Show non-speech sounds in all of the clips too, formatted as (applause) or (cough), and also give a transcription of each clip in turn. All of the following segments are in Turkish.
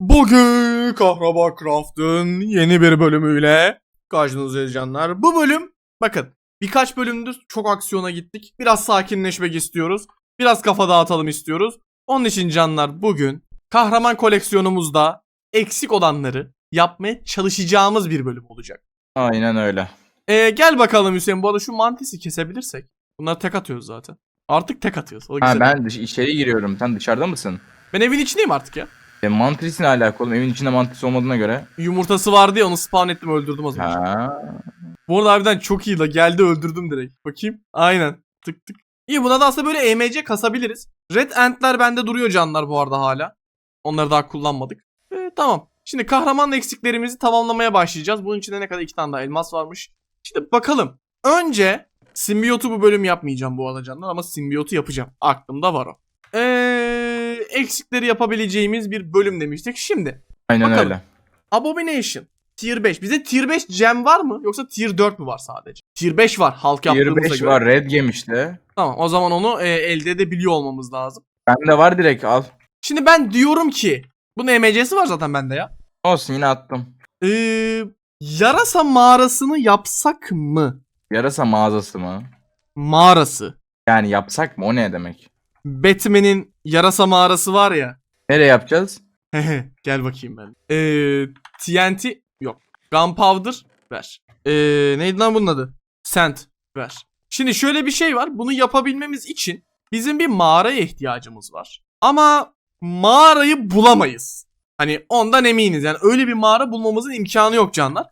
Bugün Kahraman Craft'ın yeni bir bölümüyle karşınızdayız canlar. Bu bölüm bakın birkaç bölümdür çok aksiyona gittik. Biraz sakinleşmek istiyoruz. Biraz kafa dağıtalım istiyoruz. Onun için canlar bugün kahraman koleksiyonumuzda eksik olanları yapmaya çalışacağımız bir bölüm olacak. Aynen öyle. Ee, gel bakalım Hüseyin bu arada şu mantisi kesebilirsek. Bunları tek atıyoruz zaten. Artık tek atıyoruz. O Ha güzel. ben dış- içeri giriyorum. Sen dışarıda mısın? ben evin içindeyim artık ya. E, mantrisi ne alaka oğlum? Evin içinde mantrisi olmadığına göre. Yumurtası vardı ya onu spawn ettim öldürdüm az önce. Ha. Bu arada harbiden çok iyi la geldi öldürdüm direkt. Bakayım. Aynen. Tık tık. İyi buna da aslında böyle EMC kasabiliriz. Red Ant'ler bende duruyor canlar bu arada hala. Onları daha kullanmadık. Ee, tamam. Şimdi kahraman eksiklerimizi tamamlamaya başlayacağız. Bunun içinde ne kadar iki tane daha elmas varmış. Şimdi bakalım. Önce simbiyotu bu bölüm yapmayacağım bu arada canlar ama simbiyotu yapacağım. Aklımda var o. Ee, eksikleri yapabileceğimiz bir bölüm demiştik. Şimdi Aynen Bakalım. öyle. Abomination. Tier 5. Bize Tier 5 gem var mı? Yoksa Tier 4 mü var sadece? Tier 5 var halk Tier yaptığımıza 5 göre. var Red Game işte. Tamam o zaman onu e, elde edebiliyor olmamız lazım. Bende var direkt al. Şimdi ben diyorum ki bunun EMC'si var zaten bende ya. Olsun yine attım. Ee, yarasa mağarasını yapsak mı? Yarasa mağazası mı? Mağarası. Yani yapsak mı? O ne demek? Batman'in yarasa mağarası var ya. Nereye yapacağız? Gel bakayım ben. Ee, TNT yok. Gunpowder ver. Ee, neydi lan bunun adı? Sand ver. Şimdi şöyle bir şey var. Bunu yapabilmemiz için bizim bir mağaraya ihtiyacımız var. Ama mağarayı bulamayız. Hani ondan eminiz. Yani öyle bir mağara bulmamızın imkanı yok canlar.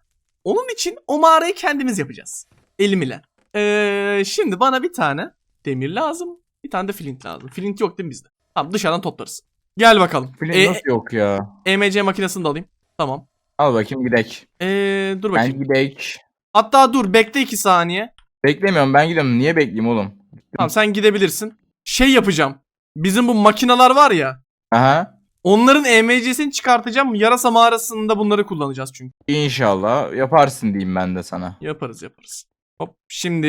Onun için o mağarayı kendimiz yapacağız. Elim ile. Ee, şimdi bana bir tane demir lazım. Bir tane de flint lazım. Flint yok değil mi bizde? Tamam dışarıdan toplarız. Gel bakalım. Film Ee, nasıl yok ya? EMC makinesini de alayım. Tamam. Al bakayım gidek. Ee, dur bakayım. Ben gidek. Hatta dur bekle iki saniye. Beklemiyorum ben gidiyorum. Niye bekleyeyim oğlum? Tamam sen gidebilirsin. Şey yapacağım. Bizim bu makineler var ya. Aha. Onların EMC'sini çıkartacağım. Yarasa mağarasında bunları kullanacağız çünkü. İnşallah yaparsın diyeyim ben de sana. Yaparız yaparız. Hop şimdi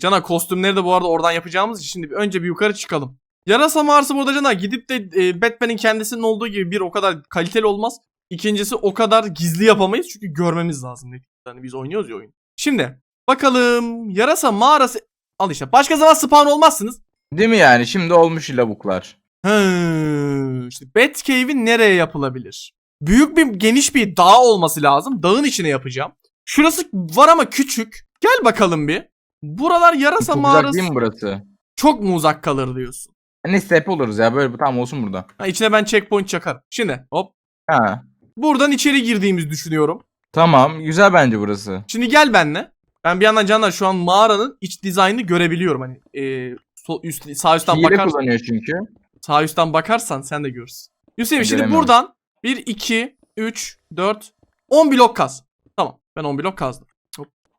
Cana kostümleri de bu arada oradan yapacağımız için şimdi bir- önce bir yukarı çıkalım. Yarasa mağarası burada Cana gidip de e, Batman'in kendisinin olduğu gibi bir o kadar kaliteli olmaz. İkincisi o kadar gizli yapamayız çünkü görmemiz lazım. Yani biz oynuyoruz ya oyun. Şimdi bakalım yarasa mağarası al işte başka zaman spawn olmazsınız. Değil mi yani? Şimdi olmuş lavuklar. Hı, işte Batcave'in nereye yapılabilir? Büyük bir geniş bir dağ olması lazım. Dağın içine yapacağım. Şurası var ama küçük. Gel bakalım bir. Buralar yarasa Çok uzak mağarası. değil mi burası? Çok mu uzak kalır diyorsun? Ne step oluruz ya böyle tamam olsun burada. Ha, içine ben checkpoint çakarım. Şimdi hop. Ha. Buradan içeri girdiğimizi düşünüyorum. Tamam güzel bence burası. Şimdi gel benle. Ben bir yandan Canlar şu an mağaranın iç dizaynını görebiliyorum. Hani e, sol, üst, sağ üstten Hile bakar, kullanıyor çünkü. sağ üstten bakarsan sen de görürsün. Hüseyin Ben şimdi göremiyorum. buradan 1, 2, 3, 4, 10 blok kaz. Tamam ben 10 blok kazdım.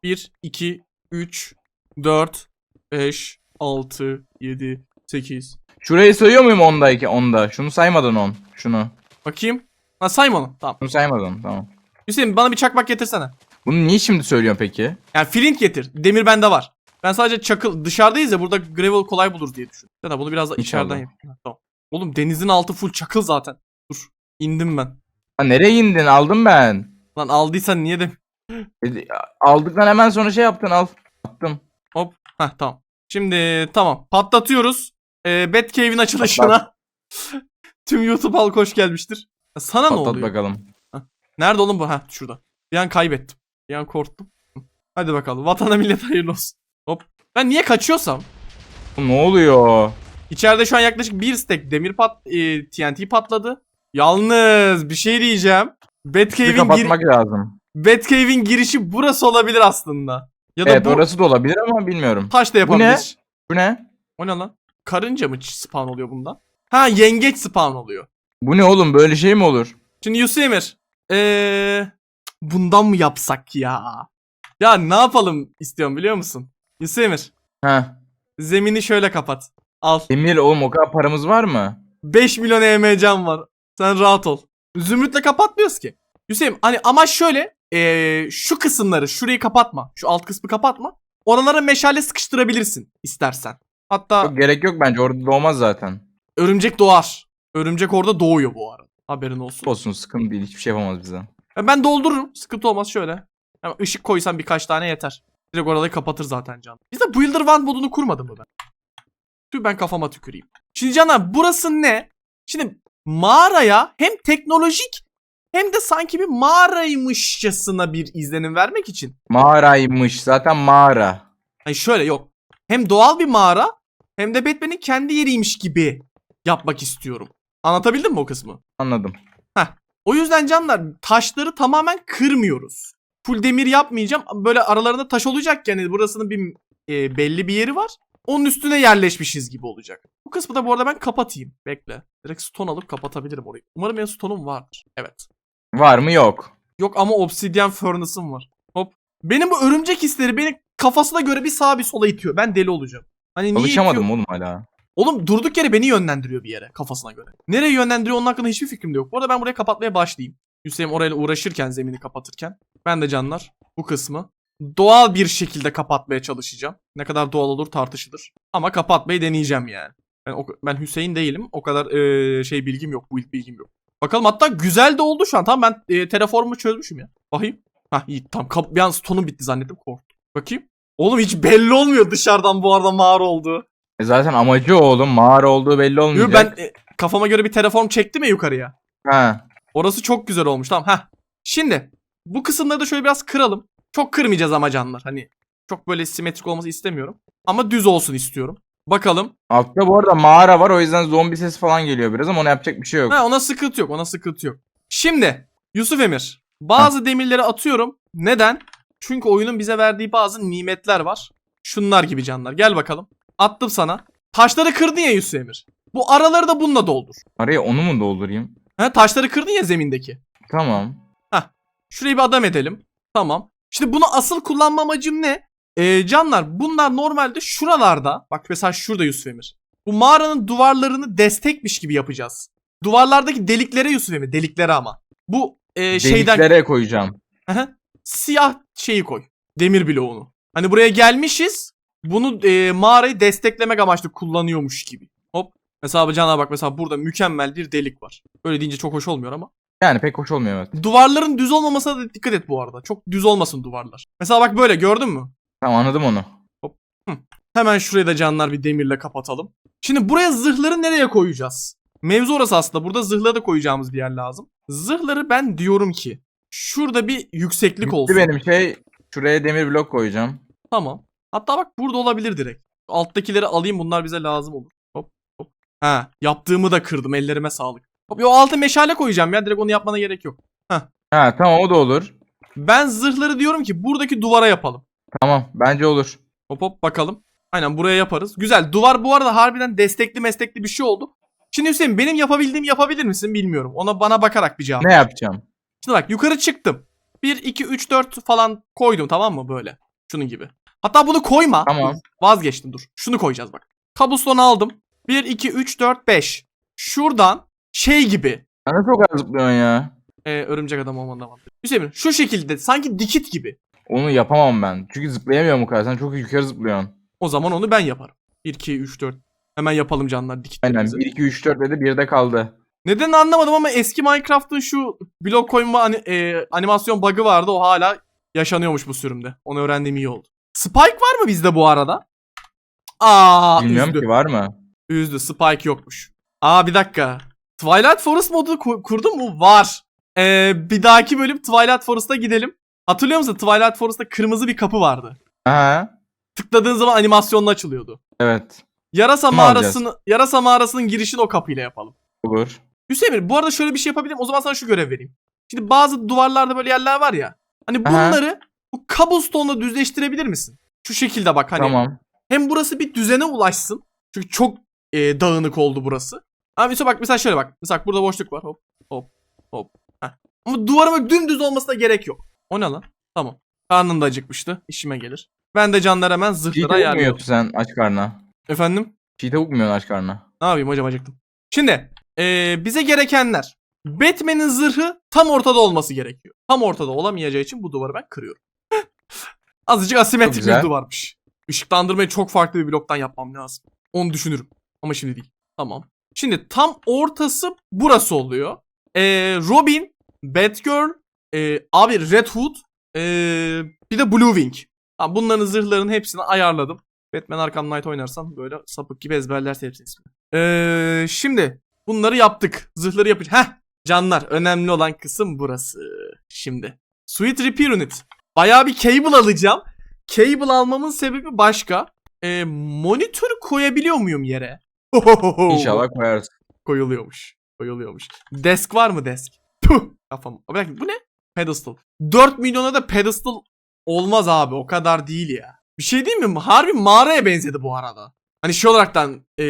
Hop. 1, 2, 3, 4, 5, 6, 7, 8. Şurayı sayıyor muyum ondayken onda? Şunu saymadın on. Şunu. Bakayım. Ha sayma onu. Tamam. Şunu saymadın tamam. Hüseyin bana bir çakmak getirsene. Bunu niye şimdi söylüyorsun peki? Yani flint getir. Demir bende var. Ben sadece çakıl dışarıdayız ya burada gravel kolay bulur diye düşün. Ya bunu biraz da İnşallah. içeriden yapayım. Tamam. Oğlum denizin altı full çakıl zaten. Dur. İndim ben. Ha nereye indin? Aldım ben. Lan aldıysan niye de... E, Aldıktan hemen sonra şey yaptın al. Attım. Hop. Heh tamam. Şimdi tamam. Patlatıyoruz. Ee, Batcave'in açılışına. (laughs) Tüm YouTube halk hoş gelmiştir. Ya Sana ne Patlat oluyor? bakalım. Nerede oğlum bu? Ha şurada. Bir an kaybettim. Bir an korktum. Hadi bakalım. Vatana millet hayırlı olsun. Hop. Ben niye kaçıyorsam Ne oluyor? İçeride şu an yaklaşık bir stack demir pat e, TNT patladı. Yalnız bir şey diyeceğim. Batcave'in gir kapatmak lazım. Batcave'in girişi burası olabilir aslında. Ya da Evet bu orası da olabilir ama bilmiyorum. taş da yapabilir. Bu ne? O ne lan? Karınca mı spawn oluyor bundan? Ha yengeç spawn oluyor. Bu ne oğlum böyle şey mi olur? Şimdi Yusemir. Eee bundan mı yapsak ya? Ya ne yapalım istiyorum biliyor musun? Yusemir. Heh. Zemini şöyle kapat. Al. Emir oğlum o kadar paramız var mı? 5 milyon EMC'm var. Sen rahat ol. Zümrütle kapatmıyoruz ki. Hüseyin hani ama şöyle eee, şu kısımları şurayı kapatma. Şu alt kısmı kapatma. Oralara meşale sıkıştırabilirsin istersen. Hatta Yok, gerek yok bence orada doğmaz zaten. örümcek doğar. Örümcek orada doğuyor bu arada. Haberin olsun. Olsun sıkıntı değil. Hiçbir şey yapamaz bize. Ya Ben doldururum. Sıkıntı olmaz şöyle. Ama ışık koysam birkaç tane yeter. Direkt orayı kapatır zaten can. Biz de Builder One modunu kurmadım mı ben? Tüh ben kafama tüküreyim. Şimdi canlar burası ne? Şimdi mağaraya hem teknolojik hem de sanki bir mağaraymışçasına bir izlenim vermek için. Mağaraymış. Zaten mağara. Hani şöyle yok. Hem doğal bir mağara hem de Batman'in kendi yeriymiş gibi yapmak istiyorum. Anlatabildim mi o kısmı? Anladım. O yüzden canlar taşları tamamen kırmıyoruz. Full demir yapmayacağım. Böyle aralarında taş olacak yani burasının bir e, belli bir yeri var. Onun üstüne yerleşmişiz gibi olacak. Bu kısmı da bu arada ben kapatayım. Bekle. Direkt stone alıp kapatabilirim orayı. Umarım benim stone'um vardır. Evet. Var mı yok. Yok ama obsidian furnace'ım var. Hop. Benim bu örümcek hisleri beni kafasına göre bir sağa bir sola itiyor. Ben deli olacağım. Hani niye itiyor? Alışamadım oğlum hala. Oğlum durduk yere beni yönlendiriyor bir yere kafasına göre. Nereye yönlendiriyor onun hakkında hiçbir fikrim de yok. Bu arada ben buraya kapatmaya başlayayım. Hüseyin orayla uğraşırken zemini kapatırken. Ben de canlar bu kısmı doğal bir şekilde kapatmaya çalışacağım. Ne kadar doğal olur tartışılır. Ama kapatmayı deneyeceğim yani. Ben, o- ben Hüseyin değilim. O kadar eee, şey bilgim yok. Build bilgim yok. Bakalım hatta güzel de oldu şu an. Tamam ben eee terraformu çözmüşüm ya. Bakayım. Hah iyi tamam. Kap- bir an stone'um bitti zannettim korktum. Bakayım. Oğlum hiç belli olmuyor dışarıdan bu arada mağara olduğu. E zaten amacı oğlum. Mağara olduğu belli olmayacak. ben e, kafama göre bir terraform çektim ya yukarıya. Ha. Orası çok güzel olmuş. Tamam. Heh. Şimdi bu kısımları da şöyle biraz kıralım. Çok kırmayacağız ama canlar. Hani çok böyle simetrik olması istemiyorum. Ama düz olsun istiyorum. Bakalım. Altta bu arada mağara var. O yüzden zombi sesi falan geliyor biraz ama ona yapacak bir şey yok. Ha, ona sıkıntı yok. Ona sıkıntı yok. Şimdi Yusuf Emir. Bazı demirleri atıyorum. Neden? Çünkü oyunun bize verdiği bazı nimetler var. Şunlar gibi canlar. Gel bakalım. Attım sana. Taşları kırdın ya Yusuf Emir. Bu araları da bununla doldur. Araya onu mu doldurayım? Ha, taşları kırdın ya zemindeki. Tamam. Şurayı bir adam edelim. Tamam. Şimdi bunu asıl kullanma amacım ne? Ee, canlar bunlar normalde şuralarda bak mesela şurada Yusuf Emir. Bu mağaranın duvarlarını destekmiş gibi yapacağız. Duvarlardaki deliklere Yusuf Emir deliklere ama. Bu e, şeyden Deliklere koyacağım. Siyah şeyi koy. Demir bloğunu. Hani buraya gelmişiz. Bunu e, mağarayı desteklemek amaçlı kullanıyormuş gibi. Hop. Mesela canlar bak mesela burada mükemmel bir delik var. Öyle deyince çok hoş olmuyor ama. Yani pek hoş olmuyor evet. Duvarların düz olmamasına da dikkat et bu arada. Çok düz olmasın duvarlar. Mesela bak böyle gördün mü? Tamam anladım onu. Hemen şurayı da canlar bir demirle kapatalım. Şimdi buraya zırhları nereye koyacağız? Mevzu orası aslında. Burada zırhları da koyacağımız bir yer lazım. Zırhları ben diyorum ki şurada bir yükseklik Bitti olsun. benim şey. Şuraya demir blok koyacağım. Tamam. Hatta bak burada olabilir direkt. Alttakileri alayım bunlar bize lazım olur. Hop hop. Ha yaptığımı da kırdım ellerime sağlık. Hop yo alta meşale koyacağım ya direkt onu yapmana gerek yok. Ha tamam o da olur. Ben zırhları diyorum ki buradaki duvara yapalım. Tamam bence olur. Hop hop bakalım. Aynen buraya yaparız. Güzel. Duvar bu arada harbiden destekli meslekli bir şey oldu. Şimdi Hüseyin benim yapabildiğimi yapabilir misin bilmiyorum. Ona bana bakarak bir cevap. Ne yapacağım? Şimdi bak yukarı çıktım. 1, 2, 3, 4 falan koydum tamam mı böyle. Şunun gibi. Hatta bunu koyma. Tamam. Vazgeçtim dur. Şunu koyacağız bak. Kabuston aldım. 1, 2, 3, 4, 5. Şuradan şey gibi. Sen o kadar zıplıyorsun ya? Ee, örümcek adam olmanın avantajı. Hüseyin şu şekilde sanki dikit gibi. Onu yapamam ben. Çünkü zıplayamıyorum o kadar. Sen çok yukarı zıplıyorsun. O zaman onu ben yaparım. 1, 2, 3, 4. Hemen yapalım canlar Aynen. dikitlerimizi. 1, 2, 3, 4 dedi. 1'de kaldı. Neden anlamadım ama eski Minecraft'ın şu blok koyma ani- e, animasyon bug'ı vardı. O hala yaşanıyormuş bu sürümde. Onu öğrendiğim iyi oldu. Spike var mı bizde bu arada? Aa, Bilmiyorum üzdü. ki var mı? Üzdü. Spike yokmuş. Aa bir dakika. Twilight Forest modu ku- kurdun mu? Var. Ee, bir dahaki bölüm Twilight Forest'a gidelim. Hatırlıyor musun? Twilight Forest'ta kırmızı bir kapı vardı. Aha. Tıkladığın zaman animasyonla açılıyordu. Evet. Yarasa Bunu mağarasını Yarasa mağarasının girişini o kapıyla yapalım. Olur. Hüseyin bu arada şöyle bir şey yapabilirim. O zaman sana şu görev vereyim. Şimdi bazı duvarlarda böyle yerler var ya. Hani Aha. bunları bu cobblestone'la düzleştirebilir misin? Şu şekilde bak hani. Tamam. Hem burası bir düzene ulaşsın. Çünkü çok e, dağınık oldu burası. Ama mesela bak mesela şöyle bak. Mesela burada boşluk var. Hop hop hop. Heh. Ama duvarın dümdüz olmasına gerek yok. O ne lan? Tamam. Karnım da acıkmıştı. İşime gelir. Ben de canlar hemen Çiğ zırhlara tavuk mu ayarlıyorum. yiyorsun sen aç karnına? Efendim? Çiğ tavuk mu yiyorsun aç karnına? Ne yapayım hocam acıktım. Şimdi eee, bize gerekenler. Batman'in zırhı tam ortada olması gerekiyor. Tam ortada olamayacağı için bu duvarı ben kırıyorum. (laughs) Azıcık asimetrik güzel. bir duvarmış. Işıklandırmayı çok farklı bir bloktan yapmam lazım. Onu düşünürüm. Ama şimdi değil. Tamam. Şimdi tam ortası burası oluyor. Ee, Robin, Batgirl, ee, abi Red Hood, ee, bir de Blue Wing. Ha, bunların zırhlarının hepsini ayarladım. Batman Arkham Knight oynarsan böyle sapık gibi ezberlerse hepsini ismini. Ee, şimdi bunları yaptık. Zırhları yapacağız. Heh canlar önemli olan kısım burası. Şimdi. Sweet Repair Unit. Bayağı bir cable alacağım. Cable almamın sebebi başka. Ee, monitör koyabiliyor muyum yere? (laughs) İnşallah koyarsın. Koyuluyormuş. Koyuluyormuş. Desk var mı desk? Puh. Kafam. Bu ne? Pedestal. 4 milyona da pedestal olmaz abi. O kadar değil ya. Bir şey değil mi? Harbi mağaraya benzedi bu arada. Hani şey olaraktan ee,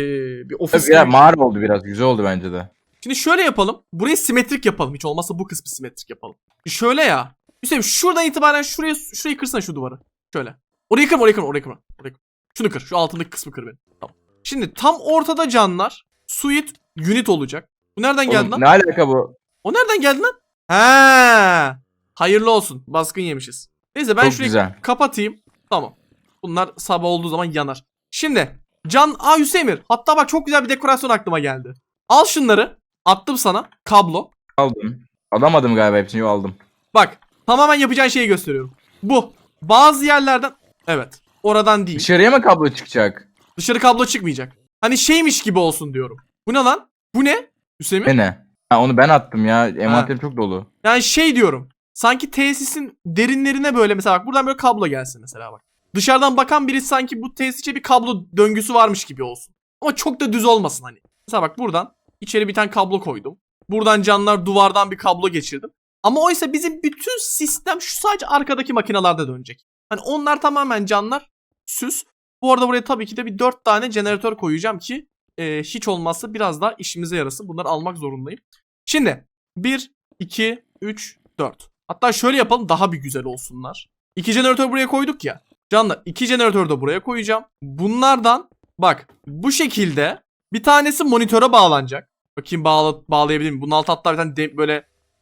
bir ofis Tabii ya mağara oldu biraz. Güzel oldu bence de. Şimdi şöyle yapalım. Burayı simetrik yapalım. Hiç olmazsa bu kısmı simetrik yapalım. Şöyle ya. Hüseyin şuradan itibaren şuraya şurayı kırsana şu duvarı. Şöyle. Orayı kırma, orayı kırma, orayı kırma. Orayı kırma. Şunu kır. Şu altındaki kısmı kır benim. Tamam. Şimdi tam ortada canlar. Suite unit olacak. Bu nereden geldi Oğlum, lan? ne alaka bu? O nereden geldi lan? He. Hayırlı olsun. Baskın yemişiz. Neyse ben Çok şurayı güzel. kapatayım. Tamam. Bunlar sabah olduğu zaman yanar. Şimdi Can A Hüsemir. Hatta bak çok güzel bir dekorasyon aklıma geldi. Al şunları. Attım sana. Kablo. Aldım. Alamadım galiba hepsini. Yo aldım. Bak tamamen yapacağın şeyi gösteriyorum. Bu. Bazı yerlerden evet. Oradan değil. Dışarıya mı kablo çıkacak? Dışarı kablo çıkmayacak. Hani şeymiş gibi olsun diyorum. Bu ne lan? Bu ne? Hüseyin? Ne ne? Ha, onu ben attım ya. Envanterim çok dolu. Yani şey diyorum. Sanki tesisin derinlerine böyle mesela bak buradan böyle kablo gelsin mesela bak. Dışarıdan bakan birisi sanki bu tesise bir kablo döngüsü varmış gibi olsun. Ama çok da düz olmasın hani. Mesela bak buradan içeri bir tane kablo koydum. Buradan canlar duvardan bir kablo geçirdim. Ama oysa bizim bütün sistem şu sadece arkadaki makinalarda dönecek. Hani onlar tamamen canlar süs. Bu arada buraya tabii ki de bir 4 tane jeneratör koyacağım ki e, hiç olmazsa biraz daha işimize yarasın. Bunları almak zorundayım. Şimdi 1, 2, 3, 4. Hatta şöyle yapalım daha bir güzel olsunlar. İki jeneratör buraya koyduk ya. Canlar iki jeneratör de buraya koyacağım. Bunlardan bak bu şekilde bir tanesi monitöre bağlanacak. Bakayım bağla, bağlayabilir miyim? Bunun altı hatta bir tane de- böyle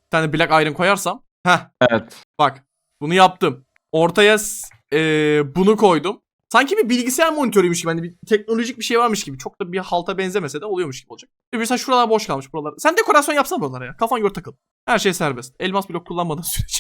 bir tane black iron koyarsam. Heh Evet. bak bunu yaptım. Ortaya eee, bunu koydum. Sanki bir bilgisayar monitörüymüş gibi. Hani bir teknolojik bir şey varmış gibi. Çok da bir halta benzemese de oluyormuş gibi olacak. E mesela şuralar boş kalmış buralar. Sen dekorasyon yapsana buralara ya. Kafan göre takıl. Her şey serbest. Elmas blok kullanmadığın (laughs) sürece.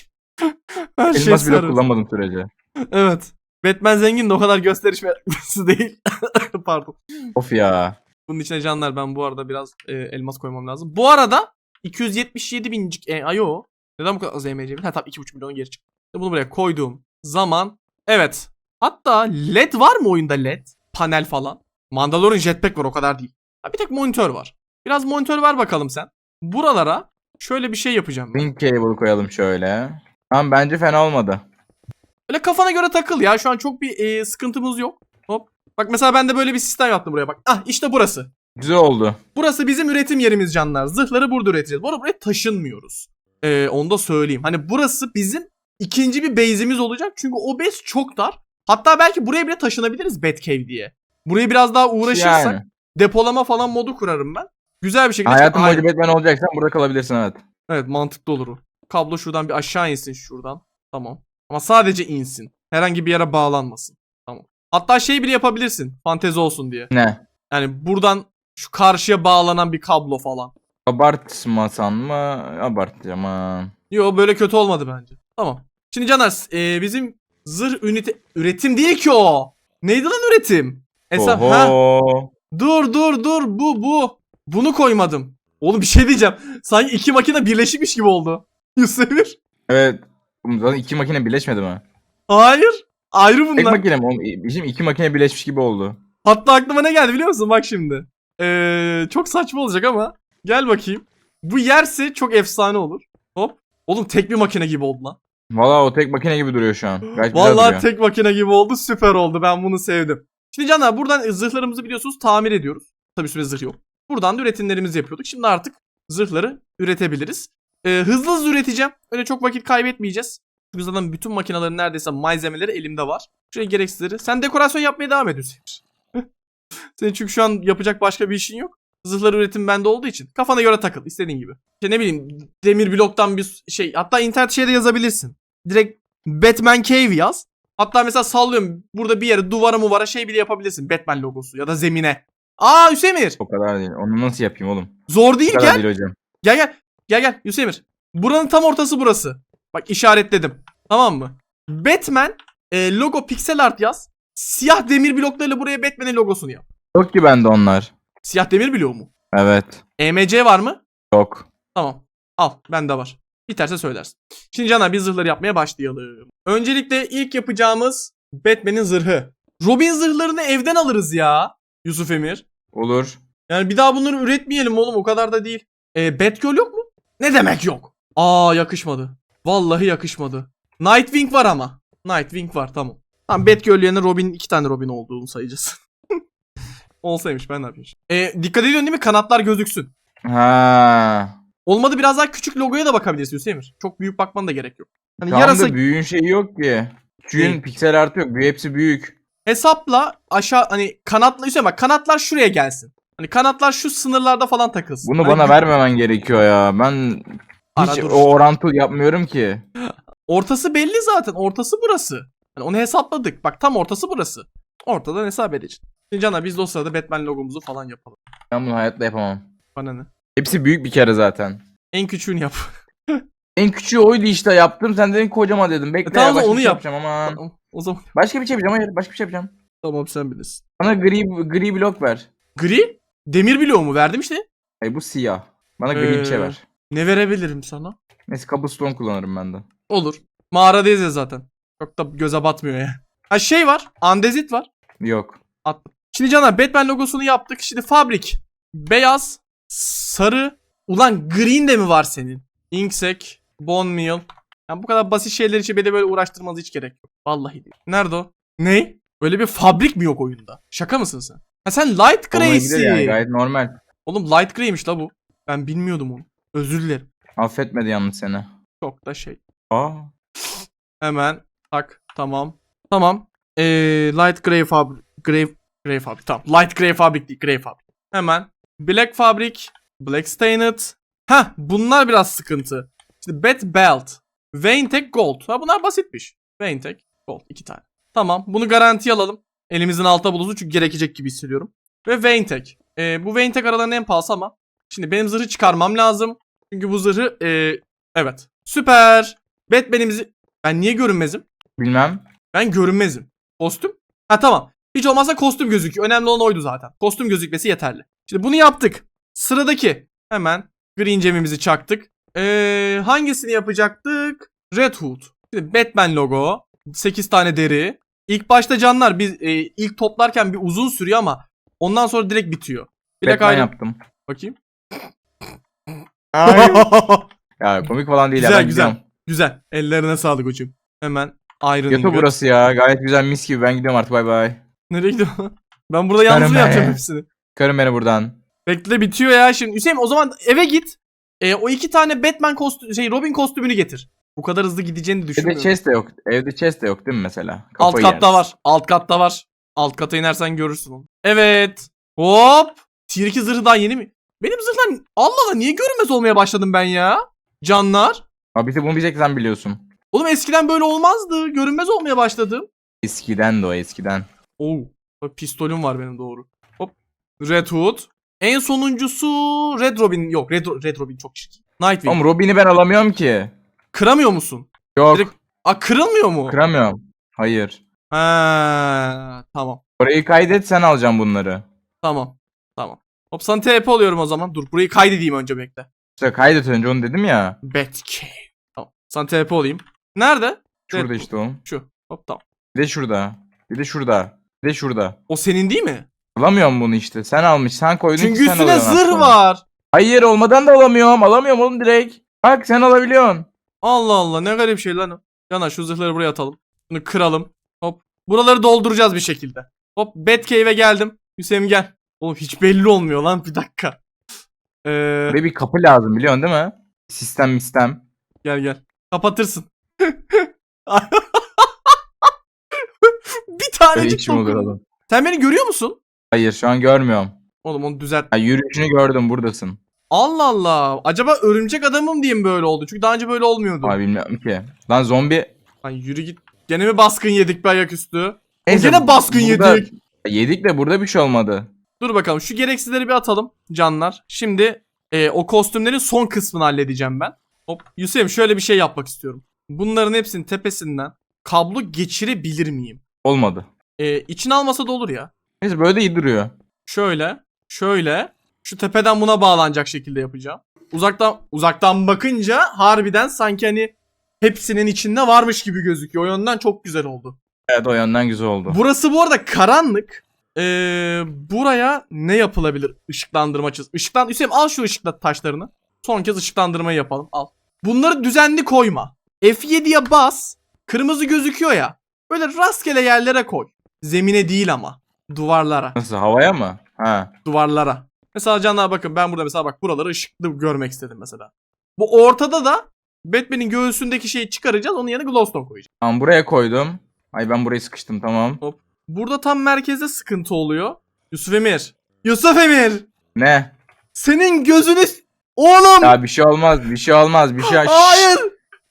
Her şey Elmas bile serbest. kullanmadım sürece. Evet. Batman zengin de o kadar gösteriş meraklısı değil. (laughs) Pardon. Of ya. Bunun içine canlar ben bu arada biraz e, elmas koymam lazım. Bu arada 277 bincik e, ayo. Neden bu kadar az EMC? Ha tamam 2,5 milyon geri çıktı. Bunu buraya koyduğum zaman evet. Hatta led var mı oyunda led? Panel falan. Mandalorian jetpack var o kadar değil. Ha, bir tek monitör var. Biraz monitör ver bakalım sen. Buralara şöyle bir şey yapacağım. ben. Link cable koyalım şöyle. Tamam bence fena olmadı. Öyle kafana göre takıl ya. Şu an çok bir e, sıkıntımız yok. Hop. Bak mesela ben de böyle bir sistem yaptım buraya bak. Ah işte burası. Güzel oldu. Burası bizim üretim yerimiz canlar. Zırhları burada üreteceğiz. Bu arada buraya taşınmıyoruz. Ee, onu da söyleyeyim. Hani burası bizim ikinci bir base'imiz olacak. Çünkü o base çok dar. Hatta belki buraya bile taşınabiliriz Batcave diye. Buraya biraz daha uğraşırsak Yani. depolama falan modu kurarım ben. Güzel bir şekilde. Hayatın boyunca Batman olacaksan burada kalabilirsin evet. Evet mantıklı olur o. Kablo şuradan bir aşağı insin şuradan. Tamam. Ama sadece insin. Herhangi bir yere bağlanmasın. Tamam. Hatta şey bile yapabilirsin. Fantezi olsun diye. Ne? Yani buradan şu karşıya bağlanan bir kablo falan. Abartmasan mı? Abartacağım ha. Yo böyle kötü olmadı bence. Tamam. Şimdi Caner e, bizim zırh ünite üretim değil ki o. Neydi lan üretim? Esas ha dur dur dur bu bu. Bunu koymadım. Oğlum bir şey diyeceğim. Sanki iki makine birleşikmiş gibi oldu. (laughs) Yusuf'ir. Evet. Zaten iki makine birleşmedi mi? Hayır. Ayrı Tek bunlar. makine mi? Oğlum, Bizim iki makine birleşmiş gibi oldu. Hatta aklıma ne geldi biliyor musun? Bak şimdi. Ee, çok saçma olacak ama. Gel bakayım. Bu yerse çok efsane olur. Hop. Oğlum tek bir makine gibi oldu lan. Valla o tek makine gibi duruyor şu an. Gayet güzel Vallahi duruyor. tek makine gibi oldu. Süper oldu. Ben bunu sevdim. Şimdi canlar buradan zırhlarımızı biliyorsunuz tamir ediyoruz. Tabii süre zırh yok. Buradan da üretimlerimizi yapıyorduk. Şimdi artık zırhları üretebiliriz. Ee, hızlı hızlı üreteceğim. Öyle çok vakit kaybetmeyeceğiz. Çünkü zaten bütün makinelerin neredeyse malzemeleri elimde var. Şöyle gereksizleri. Sen dekorasyon yapmaya devam ediyorsun. (laughs) Senin çünkü şu an yapacak başka bir işin yok. Zırhlar üretim bende olduğu için. Kafana göre takıl istediğin gibi. İşte ne bileyim demir bloktan bir şey. Hatta internet şeyde yazabilirsin. Direkt Batman Cave yaz. Hatta mesela sallıyorum burada bir yere duvara muvara şey bile yapabilirsin. Batman logosu ya da zemine. Aa Hüsemir. O kadar değil. Onu nasıl yapayım oğlum? Zor O değil kadar gel. değil hocam. Gel gel. Gel gel Yusuf Emir. Buranın tam ortası burası. Bak işaretledim. Tamam mı? Batman e, logo pixel art yaz. Siyah demir bloklarıyla buraya Batman'in logosunu yap. Yok ki bende onlar. Siyah demir bloğu mu? Evet. EMC var mı? Yok. Tamam. Al bende var. Biterse söylersin. Şimdi Caner biz zırhları yapmaya başlayalım. Öncelikle ilk yapacağımız Batman'in zırhı. Robin zırhlarını evden alırız ya. Yusuf Emir. Olur. Yani bir daha bunları üretmeyelim oğlum o kadar da değil. E, Batgirl yok mu? Ne demek yok? Aa yakışmadı. Vallahi yakışmadı. Nightwing var ama. Nightwing var tamam. Tamam Batgirl yerine Robin iki tane Robin olduğunu sayacağız. (laughs) Olsaymış ben ne yapayım? E, dikkat ediyorsun değil mi? Kanatlar gözüksün. Ha. Olmadı biraz daha küçük logoya da bakabilirsin Hüseyin Emir. Çok büyük bakman da gerek yok. Hani Tamam yarasa da büyüğün şeyi yok ki. Küçüğün piksel artı yok. Hepsi büyük. hesapla aşağı hani kanatla Hüseyin bak kanatlar şuraya gelsin. Hani kanatlar şu sınırlarda falan takılsın. Bunu Hani bana gö- vermemen gerekiyor ya. Ben Ara hiç dur. o orantı yapmıyorum ki. (laughs) Ortası belli zaten. Ortası burası. Hani onu hesapladık. Bak tam ortası burası. Ortadan hesap edeceğiz. Şimdi Cana biz de o sırada Batman logomuzu falan yapalım. Ben bunu hayatta yapamam. Bana ne? Hepsi büyük bir kere zaten. En küçüğünü yap. En küçüğü oydu işte yaptım. Sen dedin kocaman dedim. Bekle E tamam da başka onu bir şey yap. yapacağım ama. Tamam, o zaman Başka bir şey yapacağım. Hayır başka bir şey yapacağım. tamam sen bilirsin. Bana gri gri blok ver. Gri? Demir bloğu mu? Verdim işte. Hayır bu siyah. Bana gri bir şey Ee, ver. Ne verebilirim sana? Neyse cobblestone kullanırım ben de. Olur. Mağaradayız ya zaten. Çok da göze batmıyor ya. Ha şey var. Andezit var. Yok. Attım. Şimdi Caner Batman logosunu yaptık. Şimdi fabrik. Beyaz, sarı. Ulan green de mi var senin? Inksec, bone meal. Yani bu kadar basit şeyler için beni böyle uğraştırmanız hiç gerek yok. Vallahi değil. Nerede o? Ne? Böyle bir fabrik mi yok oyunda? Şaka mısın sen? Ha sen light gray'sin. yani gayet normal. Oğlum light gray'miş la bu. Ben bilmiyordum onu. Özür dilerim. Affetmedi yalnız seni. Çok da şey. Aa. Hemen tak tamam. Tamam. Ee, light gray fabrik. Gray, gray fabrik. Tamam. Light gray fabrik değil. Gray fabrik. Hemen. Black fabrik. Black stained. Ha bunlar biraz sıkıntı. İşte bat belt. Vayntech gold. Ha bunlar basitmiş. Vayntech gold. iki tane. Tamam. Bunu garantiye alalım. Elimizin alta bulunsun çünkü gerekecek gibi hissediyorum. Ve Vayntech. Ee, bu Vayntech aralarının en pahalısı ama. Şimdi benim zırhı çıkarmam lazım. Çünkü bu zırhı ee, evet. Süper. Batman'imizi ben niye görünmezim? Bilmem. Ben görünmezim. Kostüm? Ha tamam. Hiç olmazsa kostüm gözüküyor. Önemli olan oydu zaten. Kostüm gözükmesi yeterli. Şimdi bunu yaptık. Sıradaki. Hemen green gemimizi çaktık. Ee, hangisini yapacaktık? Red Hood. Şimdi Batman logo. 8 tane deri. İlk başta canlar biz e, ilk toplarken bir uzun sürüyor ama ondan sonra direkt bitiyor. Black Batman Iron. yaptım. Bakayım. (laughs) ya komik falan değil Güzel, ya ben güzel. gidiyorum. Güzel. Ellerine sağlık hocam. Hemen Iron Yato Ingot. burası ya. Gayet güzel mis gibi. Ben gidiyorum artık bay bay. Nereye gidiyorsun? (laughs) Ben burada yalnız mı yapacağım hepsini? Çıkarın beni buradan. Bekle bitiyor ya şimdi. Hüseyin o zaman eve git. E, o iki tane Batman kostüm şey Robin kostümünü getir. Bu kadar hızlı gideceğini Evde düşünmüyorum. chest de yok. Evde chest de yok değil mi mesela? Alt Kafayı katta yersin. var. Alt katta var. Alt kata inersen görürsün onu. Evet. Hop. Tier 2 zırhı daha yeni mi? Benim zırhlar Allah Allah niye görünmez olmaya başladım ben ya? Canlar. Abi işte bunu tek sen biliyorsun. Oğlum eskiden böyle olmazdı. Görünmez olmaya başladım. Eskiden de o eskiden. Oo. Bak pistolüm var benim doğru. Red Hood. En sonuncusu Red Robin. Yok Red, Red Robin çok çirkin. Nightwing. Oğlum Robin'i ben alamıyorum ki. Kıramıyor musun? Yok. Direkt- A kırılmıyor mu? Kıramıyorum. Hayır. Ha, tamam. Orayı kaydet sen alacaksın bunları. Tamam. Tamam. Hop sana TP oluyorum o zaman. Dur burayı kaydedeyim önce bekle. İşte kaydet önce onu dedim ya. Batcave. Tamam. Sana TP olayım. Nerede? Şurada Evet, işte o. Şu. Hop tamam. Bir de şurada. Bir de şurada. Bir de şurada. O senin değil mi? Alamıyorum bunu işte. Sen almış. Sen koydun ki Çünkü sen üstüne alıyorsun zırh var. Hayır olmadan da alamıyorum. Alamıyorum oğlum direkt. Bak sen alabiliyorsun. Allah Allah ne garip şey lan. Yana şu zırhları buraya atalım. Bunu kıralım. Hop. Buraları dolduracağız bir şekilde. Hop Batcave'e geldim. Hüseyin gel. Oğlum hiç belli olmuyor lan bir dakika. Ee, Buraya bir kapı lazım biliyorsun değil mi? Sistem sistem. Gel gel. Kapatırsın. (laughs) bir tanecik dokun. Sen beni görüyor musun? Hayır şu an görmüyorum. Oğlum onu düzelt. Ha, yürüyüşünü gördüm buradasın. Allah Allah. Acaba örümcek adamım diye mi böyle oldu? Çünkü daha önce böyle olmuyordu. Abi bilmiyorum ki. Lan zombi. Lan yürü git. Gene mi baskın yedik be ayaküstü? Neyse, gene baskın burada- yedik. Yedik de burada bir şey olmadı. Dur bakalım şu gereksizleri bir atalım canlar. Şimdi Ee, o kostümlerin son kısmını halledeceğim ben. Hop. Yusuf'um şöyle bir şey yapmak istiyorum. Bunların hepsinin tepesinden kablo geçirebilir miyim? Olmadı. Ee, içine almasa da olur ya. Neyse böyle de iyi duruyor. Şöyle, şöyle. Şu tepeden buna bağlanacak şekilde yapacağım. Uzaktan uzaktan bakınca harbiden sanki hani hepsinin içinde varmış gibi gözüküyor. O yönden çok güzel oldu. Evet o yönden güzel oldu. Burası bu arada karanlık. Ee, buraya ne yapılabilir ışıklandırma açısı? Işıklan Hüseyin al şu ışıkla taşlarını. Son kez ışıklandırmayı yapalım. Al. Bunları düzenli koyma. F7'ye bas. Kırmızı gözüküyor ya. Böyle rastgele yerlere koy. Zemine değil ama. Duvarlara. Nasıl havaya mı? Ha. Duvarlara. Mesela canlar bakın ben burada mesela bak buraları ışıklı görmek istedim mesela. Bu ortada da Batman'in göğsündeki şeyi çıkaracağız. Onun yerine glowstone koyacağız. Tamam buraya koydum. Ay ben burayı sıkıştım tamam. Burada tam merkezde sıkıntı oluyor. Yusuf Emir. Yusuf Emir. Ne? Senin gözünü... Oğlum. Ya bir şey olmaz bir şey olmaz bir şey Hayır.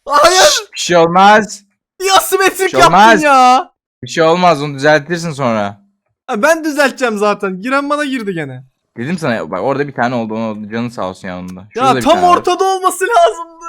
Hayır. Bir şey olmaz. Ya simetrik Şey yaptın olmaz. ya. Bir şey olmaz onu düzeltirsin sonra. Ha, ben düzelteceğim zaten. Giren bana girdi gene. Dedim sana bak orada bir tane oldu onu canı sağ olsun yanında. Şurada ya bir tam tane var. ortada olması lazımdı.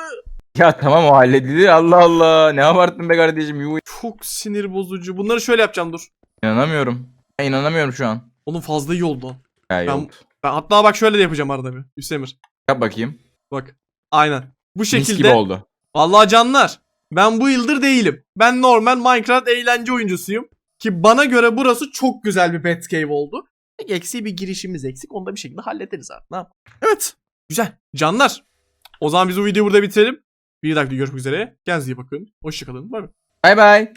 Ya tamam o halledilir Allah Allah. Ne abarttın be kardeşim yuh. Çok sinir bozucu. Bunları şöyle yapacağım dur. İnanamıyorum. Ya, inanamıyorum şu an. Onun fazla iyi oldu. Ya Ben- yok. Ben hatta bak şöyle de yapacağım arada bir. Hüsemir. Yap bakayım. Bak. Aynen. Bu Mis gibi şekilde. oldu. Vallahi canlar. Ben bu yıldır değilim. Ben normal Minecraft eğlence oyuncusuyum. Ki bana göre burası çok güzel bir Batcave oldu. Tek eksiği bir girişimiz eksik. Onu da bir şekilde hallederiz artık. Ne? Evet. Güzel. Canlar. O zaman biz bu videoyu burada bitirelim. Bir dakika görüşmek üzere. Kendinize iyi bakın. Hoşçakalın. Bay bay. Bay bay.